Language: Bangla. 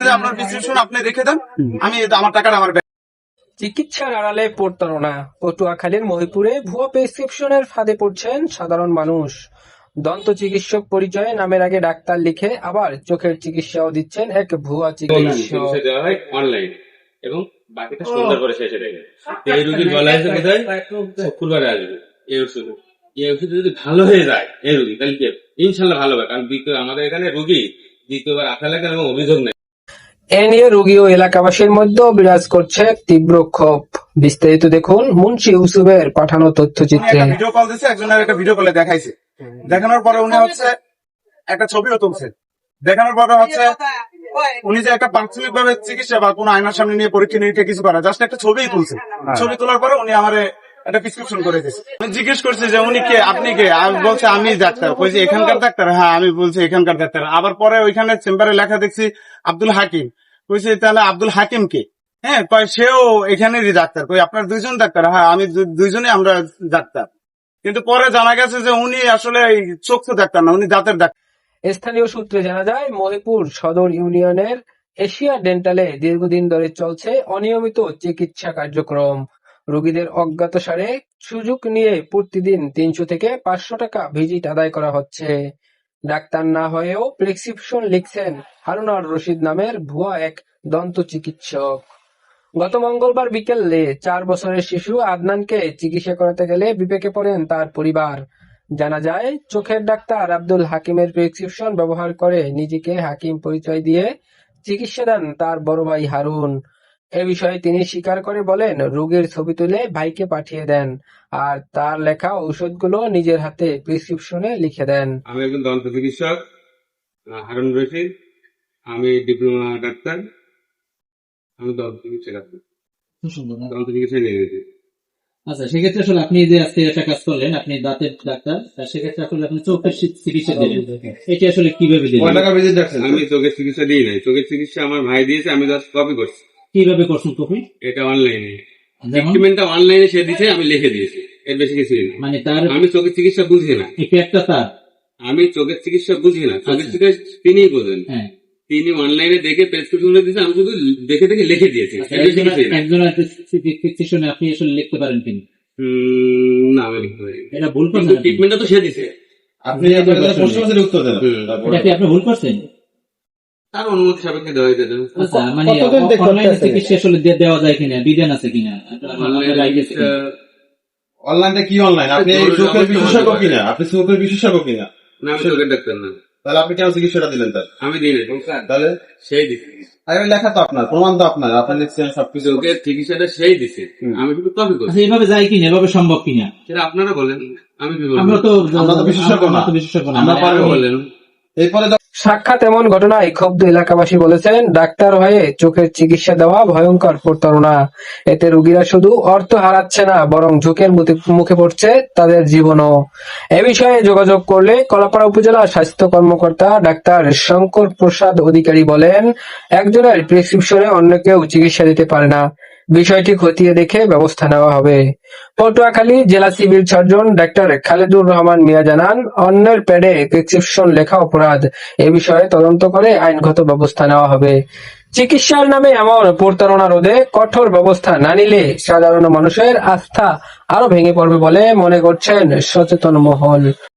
আপনার প্রেসক্রিপশন আপনি রেখে দেন আমি আমার টাকাটা আমার চিকিৎসার আড়ালে প্রতারণা পটুয়াখালীর মহিপুরে ভুয়া প্রেসক্রিপশনের ফাঁদে পড়ছেন সাধারণ মানুষ। দন্ত চিকিৎসক পরিচয়ে নামের আগে ডাক্তার লিখে আবার চোখের চিকিৎসাও দিচ্ছেন এক ভুয়া চিকিৎসক। অনলাইন এবং বাকিটা সন্ধ্যা করে শেষে দেবে এই রুগীর বলা হয়েছে কোথায়? শুক্রবারে আসবে। এই ওষুধ। এই ওষুধ যদি ভালো হয়ে যায় এই রুগী তাহলে কি ইনশাল্লাহ ভালো হবে। কারণ আমাদের এখানে রুগী দ্বিতীয়বার আসা লাগে এবং অভিযোগ নেই এ নিয়ে রোগী ও এলাকাবাসীর মধ্যেও বিরাজ করছে তীব্র ক্ষোভ। বিস্তারিত দেখুন মুন্সি ইউসুফের পাঠানো তথ্যচিত্রে। ভিডিও কল দিছে একজনের একটা ভিডিও কলে দেখাইছে। দেখানোর পরে উনি হচ্ছে একটা ছবিও তুলছে দেখানোর পরে হচ্ছে উনি যে একটা প্রাথমিক ভাবে চিকিৎসা বা কোনো আয়নার সামনে নিয়ে পরীক্ষা নিরীক্ষা কিছু করা জাস্ট একটা ছবিই তুলছে ছবি তোলার পরে উনি আমারে একটা প্রেসক্রিপশন করে দিয়েছে। আমি জিজ্ঞেস করছি যে উনি কে আপনি কে? আমি বলছে আমি ডাক্তার। কইছি এখানকার ডাক্তার? হ্যাঁ আমি বলছি এখানকার ডাক্তার। আবার পরে ওইখানে চেম্বারে লেখা দেখছি আব্দুল হাকিম। কইছে, তাহলে আব্দুল হাকিম কে? হ্যাঁ কয়, সেও এখানেরই ডাক্তার। কই, আপনার দুইজন ডাক্তার? হ্যাঁ আমি দুইজনে আমরা ডাক্তার। কিন্তু পরে জানা গেছে যে উনি আসলে চক্ষু ডাক্তার না, উনি দাঁতের ডাক্তার। স্থানীয় সূত্রে জানা যায় মহিপুর সদর ইউনিয়নের এশিয়া ডেন্টালে দীর্ঘদিন ধরে চলছে অনিয়মিত চিকিৎসা কার্যক্রম। রোগীদের অজ্ঞাতসারে সুযোগ নিয়ে প্রতিদিন তিনশো থেকে পাঁচশো টাকা ভিজিট আদায় করা হচ্ছে। ডাক্তার না হয়েও প্রেসক্রিপশন লিখছেন হারুনার রশিদ নামের ভুয়া এক দন্ত চিকিৎসক। গত মঙ্গলবার বিকেলে চার বছরের শিশু আদনানকে চিকিৎসা করাতে গেলে বিপেকে পড়েন তার পরিবার। জানা যায়, চোখের ডাক্তার আব্দুল হাকিমের প্রেসক্রিপশন ব্যবহার করে নিজেকে হাকিম পরিচয় দিয়ে চিকিৎসা দেন তার বড় ভাই হারুন। এ বিষয়ে তিনি স্বীকার করে বলেন রোগীর ছবি তুলে ভাইকে পাঠিয়ে দেন আর তার লেখা ঔষধগুলো নিজের হাতে প্রেসক্রিপশনে লিখে দেন। আমি একজন দন্ত চিকিৎসক হারুন রশিদ। আমি ডিপ্লোমা ডাক্তার। আমি দন্ত চিকিৎসা ডাক্তার খুব সুন্দর না? দন্ত চিকিৎসা নিয়ে গেছি। আচ্ছা সেক্ষেত্রে আসলে আপনি যে আজকে একটা কাজ করলেন আপনি দাঁতের ডাক্তার সেক্ষেত্রে আসলে আপনি চোখের চিকিৎসা দিলেন। এটি আসলে কীভাবে দিলেন? আমি চোখের চিকিৎসা দিই নাই। চোখের চিকিৎসা আমার ভাই দিয়েছে আমি জাস্ট কপি করছি। কীভাবে করছেন কপি? এটা অনলাইনে ট্রিটমেন্টটা অনলাইনে সে দিছে আমি লিখে দিয়েছি। এর বেশি কিছুই না মানে তার আমি চোখের চিকিৎসা বুঝি না। ইফেক্টটা তার? আমি চোখের চিকিৎসা বুঝি না। চোখের আচ্ছা। চিকিৎসা তিনিই বোঝেন। হ্যাঁ। তিনি অনলাইনে দেখে প্রেসক্রিপশন দিয়েছে আমি শুধু দেখে দেখে লিখে দিয়েছি। আচ্ছা, একজন প্রেসক্রিপশনে আপনি আসলে লিখতে পারেন হুম, না আমি লিখতে পারি এটা ভুল করছেন। ট্রিটমেন্টটা তো সে দিছে। আপনি বলছেন, উত্তর দেন। আপনি ভুল করছেন? তার অনুমতি সাপেক্ষে দেওয়া যেত মানে কতজন দেখতে অনলাইনে পাচ্ছে? চিকিৎসা আসলে দে- দেওয়া যায় কিনা? বিধান আছে কিনা? অনলাইনে আমাদের আইডিয়া আছে কিনা? অনলাইনটা কি অনলাইন আপনি চোখের বিশেষজ্ঞ কিনা? আপনি চোখের বিশেষজ্ঞ কিনা? না আমি চোখের ডাক্তার না। তাহলে আপনি কেন চিকিৎসাটা দিলেন তার? আমি দিই তাহলে? সেই দিছে। আরে লেখা তো আপনার প্রমাণ তো আপনার। লিখছেন সবকিছু। চিকিৎসাটা সেই দিছে। আমি শুধু কপি করছি আচ্ছা এভাবে যায় কিনা? এভাবে সম্ভব কিনা? সেটা আপনারা বলেন। আমি আমরা তো আমরা তো বিশেষজ্ঞ না। আমরা তো বিশেষজ্ঞ না। আমরা পারব। সাক্ষাৎ এমন ঘটনায় ক্ষুব্ধ এলাকাবাসী বলেছেন, ডাক্তার হয়ে চোখের চিকিৎসা দেওয়া ভয়ঙ্কর প্রতারণা। এতে রোগীরা শুধু অর্থ হারাচ্ছে না, বরং ঝুঁকের মুখে পড়ছে তাদের জীবনও। এ বিষয়ে যোগাযোগ করলে কলাপাড়া উপজেলা স্বাস্থ্য কর্মকর্তা ডাক্তার শঙ্কর প্রসাদ অধিকারী বলেন, একজনের প্রেসক্রিপশনে অন্য কেউ চিকিৎসা দিতে পারে না। বিষয়টি খতিয়ে দেখে ব্যবস্থা নেওয়া হবে। পটুয়াখালী জেলা civil surgeon doctor Khaledur Rahman Mia জানান, অন্যের প্যাডে প্রেসক্রিপশন লেখা অপরাধ। এ বিষয়ে তদন্ত করে আইনগত ব্যবস্থা নেওয়া হবে। চিকিৎসার নামে এমন প্রতারণা রোধে কঠোর ব্যবস্থা না নিলে সাধারণ মানুষের আস্থা আরও ভেঙে পড়বে বলে মনে করছেন সচেতন মহল।